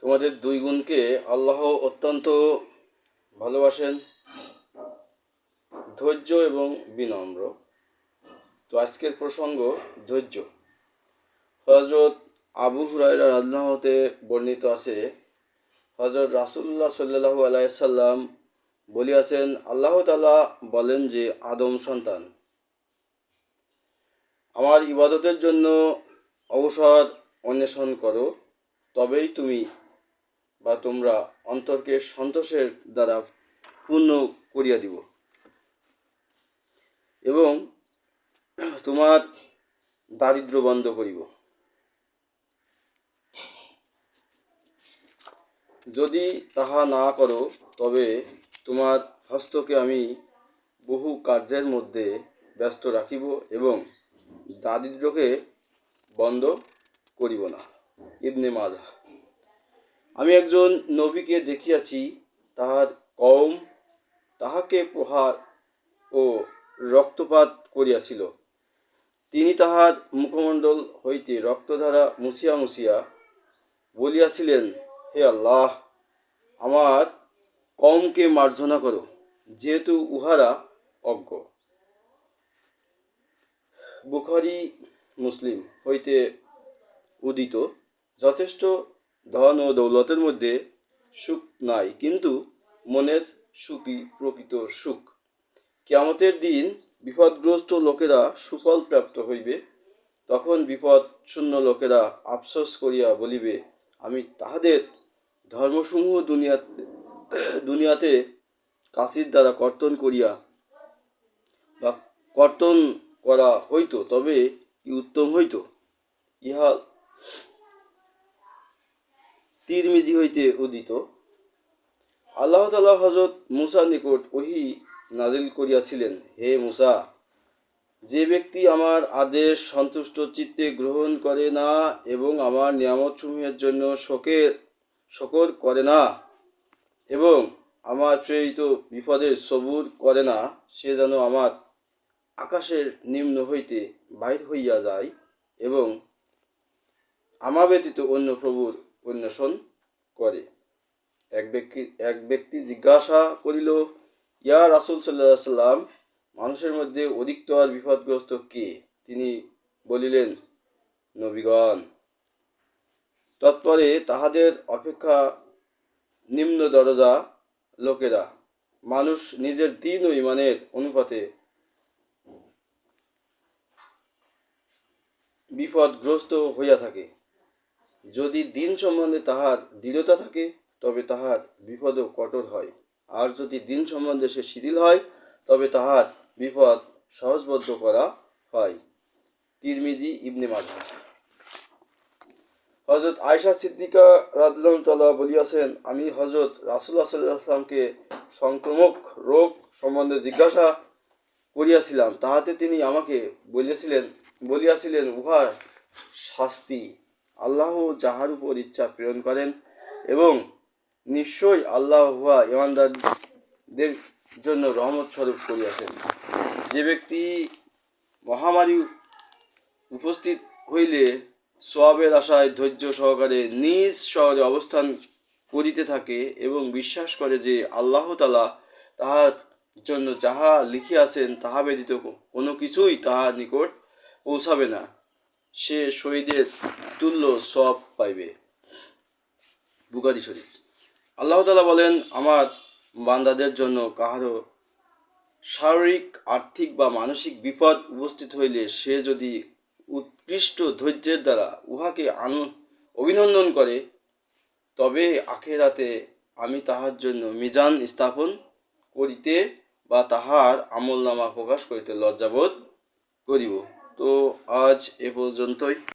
তোমাদের দুই গুণকে আল্লাহ অত্যন্ত ভালোবাসেন, ধৈর্য এবং বিনম্র। তো আজকের প্রসঙ্গ ধৈর্য। হজরত আবু হুরাইরা রাজনাহতে বর্ণিত আছে হজরত রাসুল্লাহ সাল্লাহু আলাইসাল্লাম বলিয়াছেন, আল্লাহ তালা বলেন যে, আদম সন্তান। আমার ইবাদতের জন্য অবসর অন্বেষণ করো, তবেই তুমি বা তোমরা অন্তরকে সন্তোষের দ্বারা পূর্ণ করিয়া দিব। এবং তোমার দারিদ্র বন্ধ করিব। যদি তাহা না করো, তবে তোমার হস্তকে আমি বহু কার্যের মধ্যে ব্যস্ত রাখিব এবং দারিদ্রকে বন্ধ করিব না। ইবনে মাজা আমি একজন নবীকে দেখিয়াছি, তাহার কম তাহাকে প্রহার ও রক্তপাত করিয়াছিল। তিনি তাহার মুখমণ্ডল হইতে রক্তধারা মুছিয়া মুছিয়া বলিয়াছিলেন, হে আল্লাহ, আমার কমকে মার্জনা করো, যেহেতু উহারা অজ্ঞ। বুখারি, মুসলিম হইতে উদিত। যথেষ্ট ধন ও দৌলতের মধ্যে সুখ নাই, কিন্তু মনের সুখই প্রকৃত সুখ। কেয়ামতের দিন বিপদগ্রস্ত লোকেরা সুফল প্রাপ্ত হইবে, তখন বিপদ শূন্য লোকেরা আফসোস করিয়া বলিবে, আমি তাহাদের ধর্মসমূহ দুনিয়াতে দুনিয়াতে কাশির দ্বারা কর্তন করিয়া বা কর্তন করা হইতো, তবে কি উত্তম হইতো? ইহা তিরমিজি হইতে উদিত। আল্লাহ তালা হজরত মুসার নিকট ওহি নাজিল করিয়াছিলেন, হে মুসা, যে ব্যক্তি আমার আদেশ সন্তুষ্ট চিত্তে গ্রহণ করে না এবং আমার নিয়ামতসমূহের জন্য শোকের, শকর করে না এবং আমার প্রেরিত বিপদের সবুর করে না, সে যেন আমার আকাশের নিম্ন হইতে বাহির হইয়া যায় এবং আমা ব্যতীত অন্য প্রভুর অন্বেষণ করে। এক ব্যক্তি এক ব্যক্তি জিজ্ঞাসা করিল, ইয়া রাসুল সাল্লাহ সাল্লাম, মানুষের মধ্যে অধিকতর বিপদগ্রস্ত কে? তিনি বলিলেন, নবীগণ, তৎপরে তাহাদের অপেক্ষা নিম্ন দরজা লোকেরা। মানুষ নিজের দিন ও ইমানের অনুপাতে বিপদগ্রস্ত হইয়া থাকে। যদি দিন সম্বন্ধে তাহার দৃঢ়তা থাকে, তবে তাহার বিপদও কঠোর হয়। আর যদি দিন সম্বন্ধে সে শিথিল হয়, তবে তাহার বিপদ সহজবদ্ধ করা হয়। তিরমিজি, ইবনে মাজা হজরত আয়সা সিদ্দিকা রাদলাম তালা বলিয়াছেন, আমি হজরত রাসুল্লাহ সাল্লামকে সংক্রমক রোগ সম্বন্ধে জিজ্ঞাসা করিয়াছিলাম। তাহাতে তিনি আমাকে বলিয়াছিলেন বলিয়াছিলেন, উহার শাস্তি আল্লাহ যাহার উপর ইচ্ছা প্রেরণ করেন এবং নিশ্চয়ই আল্লাহ হুয়া ইমানদারদের জন্য রহমত স্বরূপ করিয়াছেন। যে ব্যক্তি মহামারী উপস্থিত হইলে সোয়াবের আশায় ধৈর্য সহকারে নিজ শহরে অবস্থান করিতে থাকে এবং বিশ্বাস করে যে আল্লাহ তালা তাহার জন্য যাহা লিখিয়াছেন তাহা ব্যতীত কোনো কিছুই তাহার নিকট পৌঁছাবে না। সে শহীদের তুল্য সব পাইবে। বুকারি শরীফ। আল্লাহ তালা বলেন, আমার বান্দাদের জন্য কাহারও শারীরিক, আর্থিক বা মানসিক বিপদ উপস্থিত হইলে সে যদি উৎকৃষ্ট ধৈর্যের দ্বারা উহাকে আন, অভিনন্দন করে, তবে আখেরাতে আমি তাহার জন্য মিজান স্থাপন করিতে বা তাহার আমলনামা প্রকাশ করিতে লজ্জাবোধ করিব। তো আজ এ পর্যন্তই।